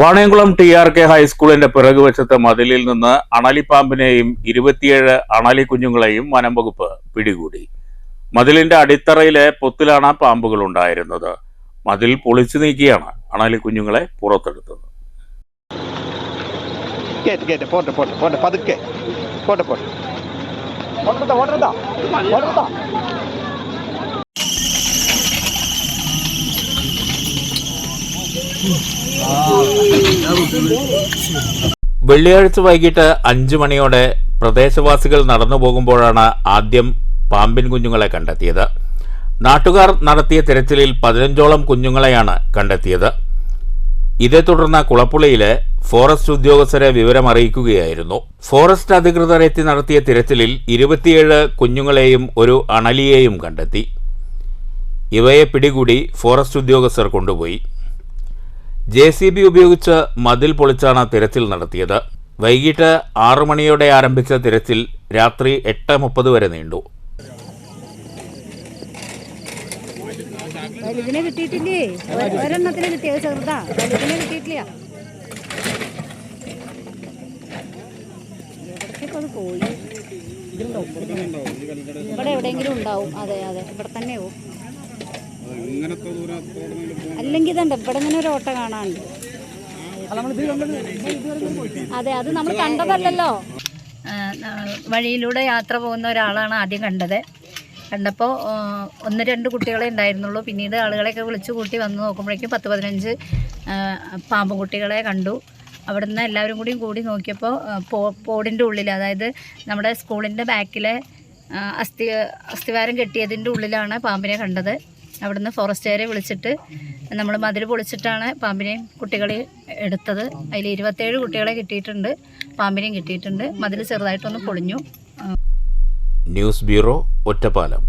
വാണയംകുളം T R K ഹൈസ്കൂളിന്റെ പിറകുവശത്തെ മതിലിൽ നിന്ന് അണലിപ്പാമ്പിനെയും ഇരുപത്തിയേഴ് അണലി കുഞ്ഞുങ്ങളെയും വനം വകുപ്പ് പിടികൂടി. മതിലിന്റെ അടിത്തറയിലെ പൊത്തിലാണ് പാമ്പുകൾ ഉണ്ടായിരുന്നത്. മതിൽ പൊളിച്ചു നീക്കിയാണ് അണലി കുഞ്ഞുങ്ങളെ പുറത്തെടുത്തത്. പോട്ടെ പോട്ടെ പോട്ടെ പതുക്കെ. പോട്ടെ പോട്ടെ. വെള്ളിയാഴ്ച വൈകിട്ട് അഞ്ചു മണിയോടെ പ്രദേശവാസികൾ നടന്നു പോകുമ്പോഴാണ് ആദ്യം പാമ്പിൻ കുഞ്ഞുങ്ങളെ കണ്ടെത്തിയത്. നാട്ടുകാർ നടത്തിയ തിരച്ചിലിൽ പതിനഞ്ചോളം കുഞ്ഞുങ്ങളെയാണ് കണ്ടെത്തിയത്. ഇതേ തുടർന്ന് കുളപ്പുള്ളിയിലെ ഫോറസ്റ്റ് ഉദ്യോഗസ്ഥരെ വിവരം അറിയിക്കുകയായിരുന്നു ഫോറസ്റ്റ് അധികൃതരെത്തി നടത്തിയ തിരച്ചിലിൽ ഇരുപത്തിയേഴ് കുഞ്ഞുങ്ങളെയും ഒരു അണലിയെയും കണ്ടെത്തി. ഇവയെ പിടികൂടി ഫോറസ്റ്റ് ഉദ്യോഗസ്ഥർ കൊണ്ടുപോയി. ജെ സി ബി ഉപയോഗിച്ച് മതിൽ പൊളിച്ചാണ് തിരച്ചിൽ നടത്തിയത്. വൈകിട്ട് ആറു മണിയോടെ ആരംഭിച്ച തിരച്ചിൽ രാത്രി എട്ട് മുപ്പത് വരെ നീണ്ടു. വലുതിനെ കിട്ടിയിട്ടില്ലേ? ഒ- ഒരെണ്ണത്തിന് കിട്ടിയത് ചെറുതാ? വലുതിനെ കിട്ടിയിട്ടില്ല. എവിടേക്കൊക്കെ അത് പോയി. ഇവിടെ എവിടെയെങ്കിലും ഉണ്ടാവും. അതെ അതെ. ഇവിടെ തന്നെ ആവും അല്ലെങ്കിൽ ഇതുണ്ട്. ഇവിടെ ഇങ്ങനെ ഒരു ഓട്ട കാണാനുണ്ട്. അതെ അത് നമ്മൾ കണ്ടതല്ലല്ലോ. വഴിയിലൂടെ യാത്ര പോകുന്ന ഒരാളാണ് ആദ്യം കണ്ടത്. കണ്ടപ്പോൾ ഒന്ന് രണ്ട് കുട്ടികളെ ഉണ്ടായിരുന്നുള്ളൂ. പിന്നീട് ആളുകളെയൊക്കെ വിളിച്ചു കൂട്ടി വന്ന് നോക്കുമ്പോഴേക്കും പത്ത് പതിനഞ്ച് പാമ്പ് കുട്ടികളെ കണ്ടു. അവിടുന്ന് എല്ലാവരും കൂടി കൂടി നോക്കിയപ്പോൾ പോ പോടിന്റെ ഉള്ളിൽ അതായത് നമ്മുടെ സ്കൂളിന്റെ ബാക്കിലെ അസ്ഥി അസ്ഥിവാരം കെട്ടിയതിന്റെ ഉള്ളിലാണ് പാമ്പിനെ കണ്ടത്. അവിടുന്ന് ഫോറസ്റ്റുകാരെ വിളിച്ചിട്ട് നമ്മൾ മതിൽ പൊളിച്ചിട്ടാണ് പാമ്പിനെയും കുട്ടികളെ എടുത്തത്. അതിൽ ഇരുപത്തേഴ് കുട്ടികളെ കിട്ടിയിട്ടുണ്ട്. പാമ്പിനെയും കിട്ടിയിട്ടുണ്ട്. മതിൽ ചെറുതായിട്ടൊന്ന് പൊളിഞ്ഞു. News bureau Ottapalam.